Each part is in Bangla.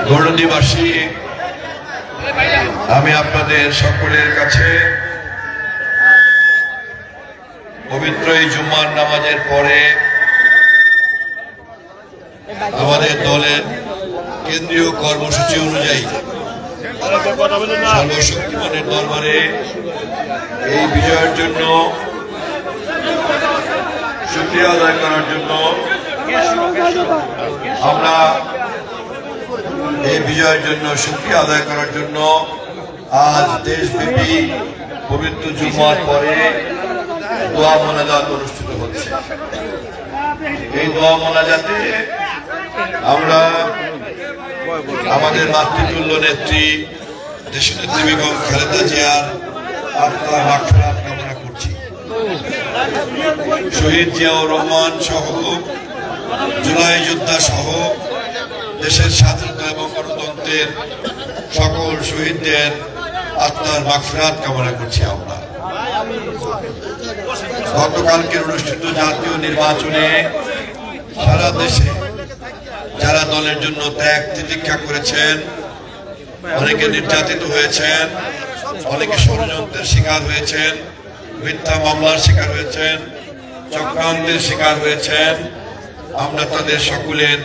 গৌরদীবাসী আমি আপনাদের সকলের কাছে পবিত্র এই জুম্মার নামাজের পরে আমাদের দলের কেন্দ্রীয় কর্মসূচি অনুযায়ী সর্বশক্তিমানের দরবারে এই বিজয়ের জন্য শুক্রিয়া আদায় করার জন্য আমরা এই বিজয়ের জন্য শুক্রিয়া আদায় করার জন্য আজ দেশব্যাপী পবিত্র জুম্মার পরে দোয়া মোনাজাত অনুষ্ঠিত হচ্ছে। এই দোয়া মোনাজাতে আমরা আমাদের মাতৃতুল্য নেত্রী দেশনেত্রী বেগম খালেদা জিয়ার আত্মার মাঠফেরাত কামনা করছি। শহীদ জিয়াউর রহমান সহ, জুলাই যোদ্ধা সহ দেশের স্বাধীনতা এবং গণতন্ত্রের সকল শহীদদের আত্মার মাগফিরাত কামনা করছি আমরা। গতকালকে অনুষ্ঠিত জাতীয় নির্বাচনে সারা দেশে যারা দলের জন্য ত্যাগ তিতিক্ষা করেছেন, অনেকে নির্যাতিত হয়েছেন, অনেকে ষড়যন্ত্রের শিকার হয়েছেন, মিথ্যা মামলার শিকার হয়েছেন, চক্রান্তের শিকার হয়েছেন। আমরা তাদের সকলের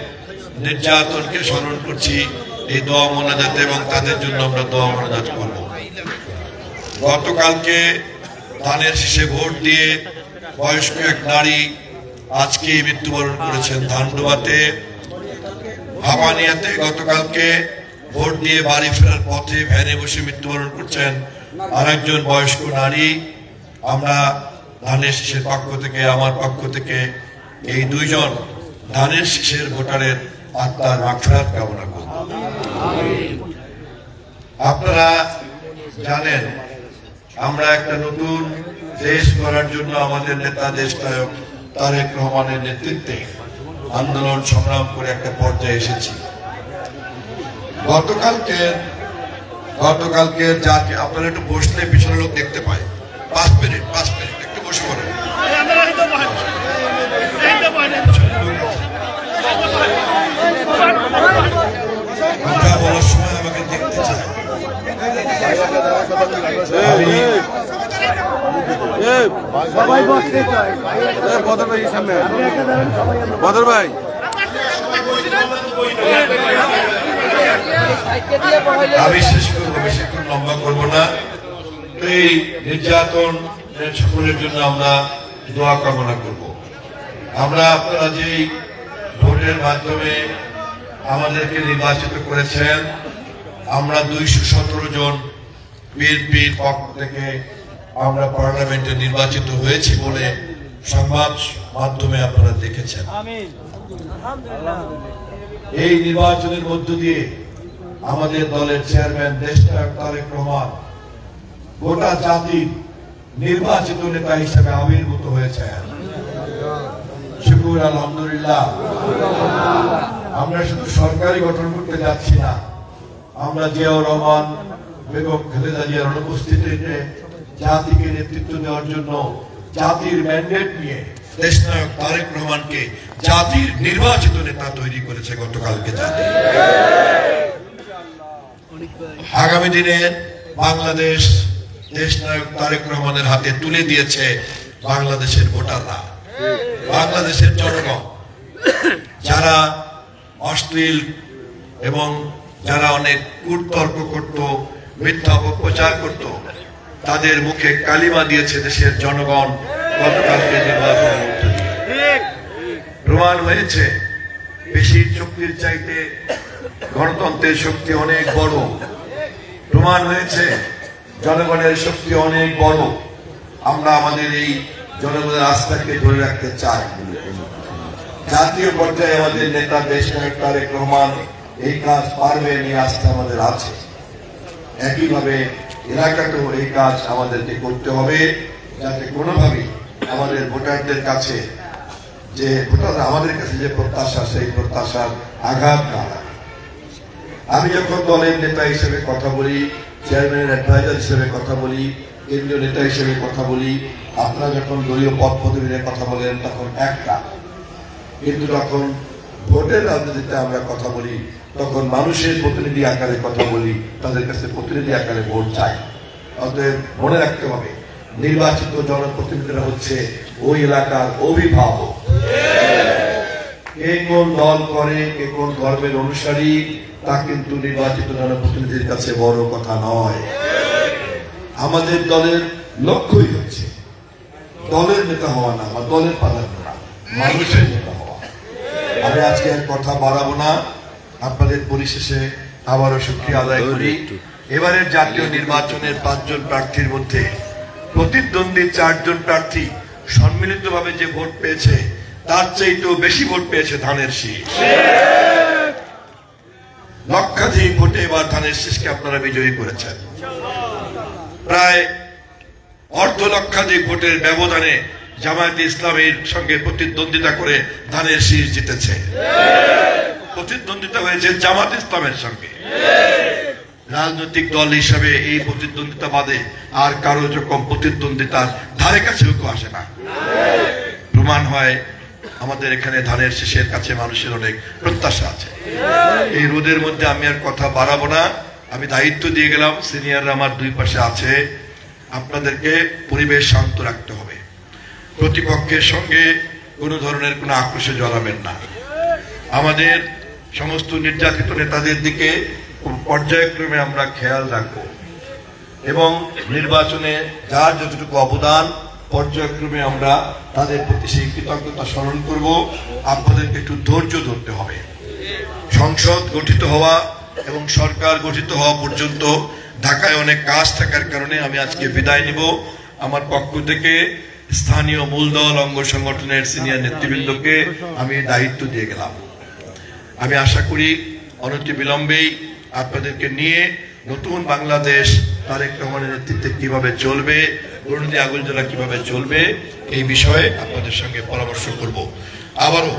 নির্যাতনকে স্মরণ করছি, এই দোয়া মোনাজাত এবং তাদের জন্য আমরা দোয়া মোনাজাত করব। গতকালকে ধানের শীষে ভোট দিয়ে বয়স্ক এক নারী আজকে মৃত্যুবরণ করেছেন ধানডুবাতে। হাবানিয়াতে গতকালকে ভোট দিয়ে বাড়ি ফেরার পথে ভ্যানে বসে মৃত্যুবরণ করছেন আরেকজন বয়স্ক নারী। আমরা ধানের শীষের পক্ষ থেকে, আমার পক্ষ থেকে এই দুইজন ধানের শীষের ভোটারের আত্মার মাগফিরাত কামনা করব। আপনারা জানেন, আমরা একটা নতুন দেশ গড়ার জন্য আমাদের নেতা দেশ নায়ক তারেক রহমানের নেতৃত্বে আন্দোলন সংগ্রাম করে একটা পর্যায়ে এসেছি। গতকালকে গতকালকে জাতি, আপনারা একটু বসলে পিছনে লোক দেখতে পায়। পাঁচ মিনিট পাঁচ মিনিট, একটু বসে পড়েন। সময় আমাকে দেখতে বদর ভাই আমি শেষ করব বেশিক্ষণ লম্বা করব না। এই নির্যাতন সকলের জন্য আমরা দোয়া কামনা করব। আমরা আপনারা যেই ভোটের মাধ্যমে আমাদেরকে নির্বাচিত করেছেন আমরা দুইশো সতেরো জন বিএনপির পক্ষ থেকে আমরা পার্লামেন্টে নির্বাচিত হয়েছি বলে সংবাদ মাধ্যমে আপনারা দেখেছেন। এই নির্বাচনের মধ্য দিয়ে আমাদের দলের চেয়ারম্যান দেশনায়ক তারেক রহমান গোটা জাতির নির্বাচিত নেতা হিসেবে আবির্ভূত হয়েছেন। শুকুর আলহামদুলিল্লাহ। আমরা শুধু সরকারি গঠন করতে যাচ্ছি না। আমরা জিয়াউর রহমান, বেগম খালেদা জিয়ার অনুপস্থিতিতে জাতিকে নেতৃত্ব দেওয়ার জন্য জাতির ম্যান্ডেট নিয়ে তারেক রহমানকে জাতির নির্বাচিত নেতা তৈরি করেছে গতকালকে জাতি আগামী দিনে বাংলাদেশ দেশনায়ক তারেক রহমানের হাতে তুলে দিয়েছে বাংলাদেশের ভোটাররা। বাংলাদেশের জনগণ, যারা অশ্লীল এবং যারা অনেক কুটতর্ক করত, মিথ্যা অপপ্রচার করত, তাদের মুখে কালিমা দিয়েছে দেশের জনগণ গতকালকে দিয়ে। প্রমাণ হয়েছে, বেশি শক্তির চাইতে গণতন্ত্রের শক্তি অনেক বড়। প্রমাণ হয়েছে, জনগণের শক্তি অনেক বড়। আমরা আমাদের এই জনগণের আস্থাকে ধরে রাখতে চাই। জাতীয় পর্যায়ে আমাদের নেতা দেশ নায়ক তারেক রহমান এই কাজ পারবে নিয়ে আসতে আমাদের আছে। একইভাবে এলাকাতেও এই কাজ আমাদেরকে করতে হবে, যাতে কোনোভাবে আমাদের ভোটারদের কাছে যে ভোটাররা আমাদের কাছে যে প্রত্যাশা, সেই প্রত্যাশার আঘাত না আমি যখন দলের নেতা হিসেবে কথা বলি, চেয়ারম্যানের অ্যাডভাইজার হিসেবে কথা বলি, কেন্দ্রীয় নেতা হিসেবে কথা বলি, আপনারা যখন দলীয় পদ পদবীর কথা বলেন, তখন একটা কিন্তু যখন ভোটের রাজনীতিতে আমরা কথা বলি, তখন মানুষের প্রতিনিধি আকারে কথা বলি, তাদের কাছে প্রতিনিধি আকারে ভোট চাই। অতএব মনে রাখতে হবে, নির্বাচিত জনপ্রতিনিধিরা হচ্ছে ওই এলাকার অভিভাবক। কে কোন দল করে, কে কোন ধর্মের অনুসারী, তা কিন্তু নির্বাচিত জনপ্রতিনিধির কাছে বড় কথা নয়। আমাদের দলের লক্ষ্যই হচ্ছে দলের নেতা হওয়া না, বা দলের প্রাধান্য না, মানুষের আমি আজকে কথা বাড়াবো না। আপনাদের পরিশেষে আবারও সুক্রিয়া আদায় করি। এবারের জাতীয় নির্বাচনের পাঁচজন প্রার্থীর মধ্যে প্রতিদ্বন্দ্বী চারজন প্রার্থী সম্মিলিতভাবে যে ভোট পেয়েছে তার চাইতেও বেশি ভোট পেয়েছে ধানের শীষ। লক্ষাধিক ভোটে এবার ধানের শীষকে আপনারা বিজয়ী করেছেন। প্রায় অর্ধ লক্ষাধিক ভোটের ব্যবধানে জামায়াতে ইসলামের সঙ্গে প্রতিদ্বন্দ্বিতা করে ধানের শীষ জিতেছে। প্রতিদ্বন্দ্বিতা হয়েছে জামাত ইসলামের সঙ্গে। রাজনৈতিক দল হিসাবে এই প্রতিদ্বন্দ্বিতা বাদে আর কারও রকম প্রতিদ্বন্দ্বিতার ধারে কাছেও কেউ আসে না। প্রমাণ হয়, আমাদের এখানে ধানের শীষের কাছে মানুষের অনেক প্রত্যাশা আছে। এই রোদের মধ্যে আমি আর কথা বাড়াবো না। আমি দায়িত্ব দিয়ে গেলাম, সিনিয়ররা আমার দুই পাশে আছে। আপনাদেরকে পরিবেশ শান্ত রাখতে হবে। প্রতিপক্ষের সঙ্গে কোনো ধরনের কোনো আক্রোশে জড়াবেন না। আমাদের সমস্ত নির্যাতিত নেতাদের দিকে পর্যায়ক্রমে আমরা খেয়াল রাখব। এবং নির্বাচনে যার যতটুকু অবদান, পর্যায়ক্রমে আমরা তাদের প্রতি সেই কৃতজ্ঞতা স্মরণ করব। আপনাদেরকে একটু ধৈর্য ধরতে হবে। সংসদ গঠিত হওয়া এবং সরকার গঠিত হওয়া পর্যন্ত ঢাকায় অনেক কাজ থাকার কারণে আমি আজকে বিদায় নিব। আমার পক্ষ থেকে স্থানীয় মূলদল অঙ্গ সংগঠনের সিনিয়র নেতৃবৃন্দকে আমি দায়িত্ব দিয়ে গেলাম। আমি আশা করি অনতি বিলম্বেই আপনাদেরকে নিয়ে নতুন বাংলাদেশ তারেক রহমানের নেতৃত্বে কীভাবে চলবে অরুণী আগুল জেলা কীভাবে চলবে, এই বিষয়ে আপনাদের সঙ্গে পরামর্শ করব। আবারও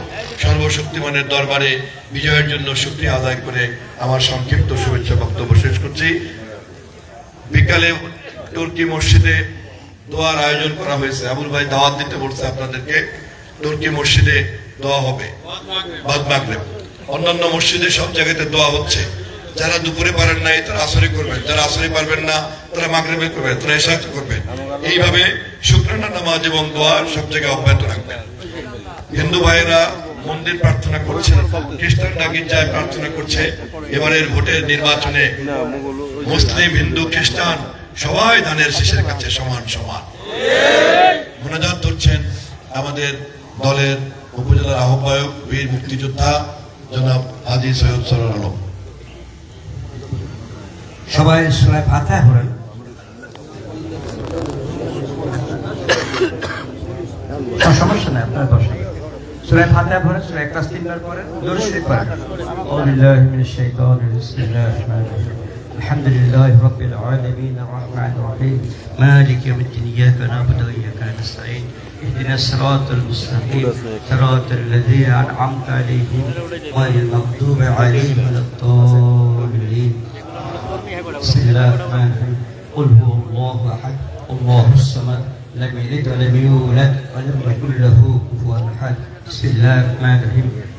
সর্বশক্তিমানের দরবারে বিজয়ের জন্য শুক্রিয়া আদায় করে আমার সংক্ষিপ্ত শুভেচ্ছা বক্তব্য শেষ করছি। বিকালে তুর্কি মসজিদে দোয়ার আয়োজন করা হয়েছে। আবুল ভাই দাওয়াত দিতে বলছে আপনাদেরকে। তুর্কি মসজিদে দোয়া হবে। বাদ অন্যান্য মসজিদে সব জায়গাতে দোয়া হচ্ছে। যারা দুপুরে পারেন নাই, তারা আসরে করবেন। যারা আসরে পারবেন না, তারা মাগরিবে করবেন, তারা এসাত করবেন। এইভাবে শুক্রানা নামাজ এবং দোয়া সব জায়গায় অব্যাহত রাখবেন। হিন্দু ভাইয়েরা মন্দির প্রার্থনা করছেন খ্রিস্টানরা গির্জায় প্রার্থনা করছে। এবারের ভোটের নির্বাচনে মুসলিম, হিন্দু, খ্রিস্টান সবাই ধানের শেষের কাছে সমান সমান। মোনাজাত করছেন আমাদের দলের উপজেলার আহ্বায়ক বীর মুক্তিযোদ্ধা জনাব হাজি সৈয়দ সরার আলম। সবাই সবাই ফাতা হলেন সমস্যা নাই আপনার দশ। সুরায় ফাতিহা ভরে সুরায় ক্লাস তিনবার পড়েন দরুদ শরীফ পড়েন। আউযু বিল্লাহি মিনাশ الحمد لله رب العالمين الرحمن الرحيم. مالك يوم الدين إياك نعبد وإياك نستعين اهدنا الصراط المستقيم صراط الذين أنعمت عليهم غير المغضوب عليهم ولا الضالين. بسم الله الرحمن الرحيم. قل هو الله أحد الله الصمد لم يلد ولم يولد ولم يكن له كفوا أحد. بسم الله الرحمن الرحيم.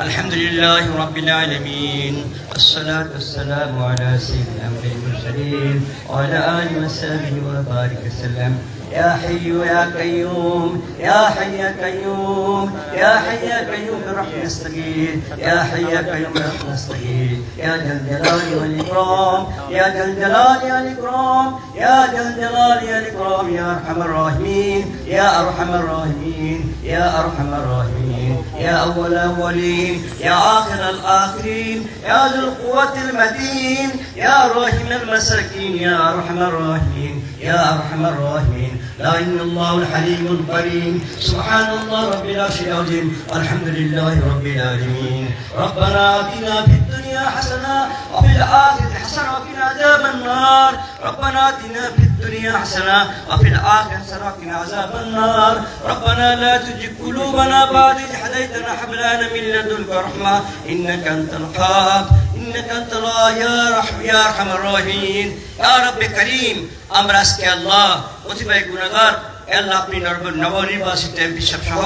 الحمد لله رب العالمين الصلاة والسلام على سيدنا محمد المرسلين وعلى آله وصحبه وبارك وسلم. يا حي يا قيوم يا حي يا قيوم يا حي يا قيوم برحمة نستغيث يا حي يا قيوم برحمة نستغيث. يا ذا الجلال والإكرام يا ذا الجلال والإكرام يا ذا الجلال والإكرام يا أرحم الراحمين يا أرحم الراحمين يا أرحم الراحمين يا أول الأولين يا آخر الآخرين يا ذو القوة المتين يا راحم المساكين يا أرحم الراحمين. يا أرحم الراحمين. لا إن الله الحليم الكريم سبحان الله رب العرش العظيم. الحمد لله رب العالمين. ربنا آتنا في الدنيا حسنة وفي الآخرة حسنة وقنا عذاب النار. ربنا آتنا في الدنيا حسنة وفي الآخرة حسنة وقنا عذاب النار. ربنا لا تزغ قلوبنا بعد إذ هديتنا. هب من لدنك رحمة. إنك أنت الوهاب. إنك أنت الله يا رحم يا أرحم الراحمين. يا رب كريم আমরা আজকে আল্লাহ অতিবাহী গুণাগার আল্লাহ আপনি নবনির্বাচিত এমপি সাহেব সহ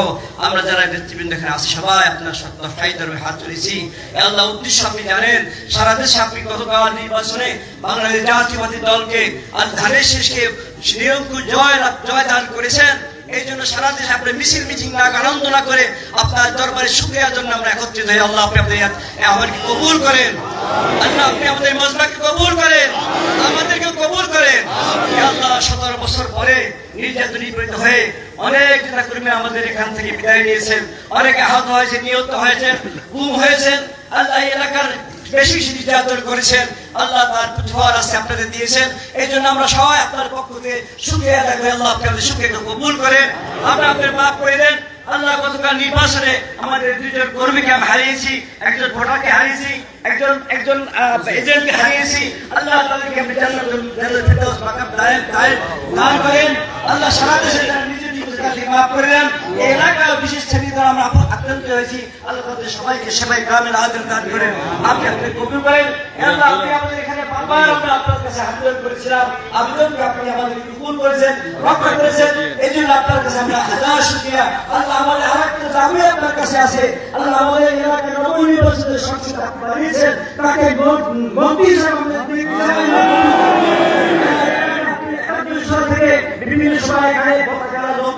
আমরা যারা নেতৃবৃন্দ এখানে আছি সবাই আপনার সত্য ঠাই ধর্মে হাত তুলেছি। আল্লাহ উদ্দেশ্য আপনি জানেন, সারা দেশে আপনি গতকাল নির্বাচনে বাংলাদেশ জাতীয়বাদী দলকে আর ধানের শেষকে নিরঙ্কুশ জয় জয় দান করেছেন। এই জন্য সারা দেশে আপনি মিছিল, মিটিং না, আনন্দ না করে আপনার দরবারে শুক্রিয়ার জন্য আমরা একত্রিত হই। আল্লাহ আপনি আমাদের আমাদেরকে কবুল করেন। আল্লাহ আপনি আমাদের মজবাকে কবুল করেন। আমাদেরকে কবুল করেন। আল্লাহ, সতেরো বছর পরে নির্যাতন নিপীড়িত হয়ে অনেক নেতা কর্মী আমাদের এখান থেকে বিদায় নিয়েছেন। অনেকে আহত হয়েছে নিহত হয়েছেন, গুম হয়েছেন। আল্লাহ এলাকার বেশি বেশি নির্যাতন করেছেন। আল্লাহ তার প্রতিভার আছে আপনাদের দিয়েছেন। এই জন্য আমরা সবাই আপনার পক্ষ থেকে সুখে আদায় করি। আল্লাহ আপনাদের সুখে কবুল করেন। আমরা আপনার মাফ করে দেন। আল্লাহ গতকাল নির্বাচনে আমাদের দুজন কর্মীকে আমি হারিয়েছি, একজন ভোটারকে হারিয়েছি, একজন একজন এজেন্টকে হারিয়েছি। আল্লাহ আল্লাহ সারা দেশে নিজের নিজের মাফ করে দেন। এই এলাকায় বিশেষ শ্রেণি দ্বারা আমরা আক্রান্ত হয়েছি আল্লাহ তাদের সবাইকে সেবাই গ্রামের আদর দান করেন। আপনি আপনি কবুল করেন। আল্লাহ। আপনি আমাদের এখানে বারবার আমরা আপনার কাছে আবেদন করেছিলাম। আবেদনকে আপনি আমাদের কবুল করেছেন রক্ষা করেছেন। এই জন্য আপনার কাছে আমরা হাজার শুক্রিয়া। আল্লাহ আমাদের আরেকটা দাবি আপনার কাছে আছে। আল্লাহ আমাদের এলাকায় নবনির্বাচিত সংসদ আপনি বানিয়েছেন। তাকে মন্ত্রী হিসেবে আমাদের থেকে বিভিন্ন সময় এখানে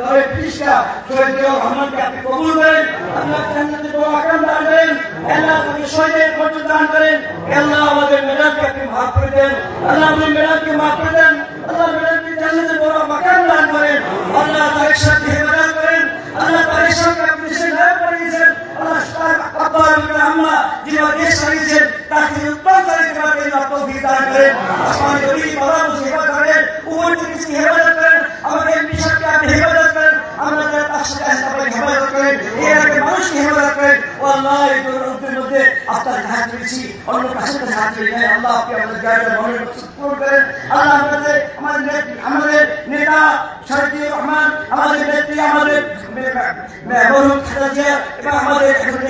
দলের প্রতিষ্ঠা শহীদ রহমানকে আপনি কবুল করেন আল্লাহ জান্নাতে বড় আকাম দান করেন আল্লাহ আমাদের শহীদের মর্যাদা দান করেন আল্লাহ আমাদের ম্যাডামকে আপনি মাফ করে দেন আল্লাহ আমাদের ম্যাডামকে মাফ করে দেন আল্লাহ ম্যাডামকে জান্নাতে বড় মাকাম দান করেন আল্লাহ তারেক সাথে হেফাজত করেন আল্লাহ তারেক সাথে আপনি সে তার তাকে হেফাজত করেন আমাদের এমপি সাহেবকে আপনি হেফাজত করেন আমরা যারা তার সাথে আছি তাদেরকে হেফাজত করেন এই এলাকার মানুষকে হেফাজত করেন ও আল্লাহ এই দুর্নীতির মধ্যে আপনার নাই আল্লাহ আমাদের আল্লাহ আমাদের আমাদের আমাদের নেতা রহমান আমাদের নেত্রী আমাদের এবং আমাদের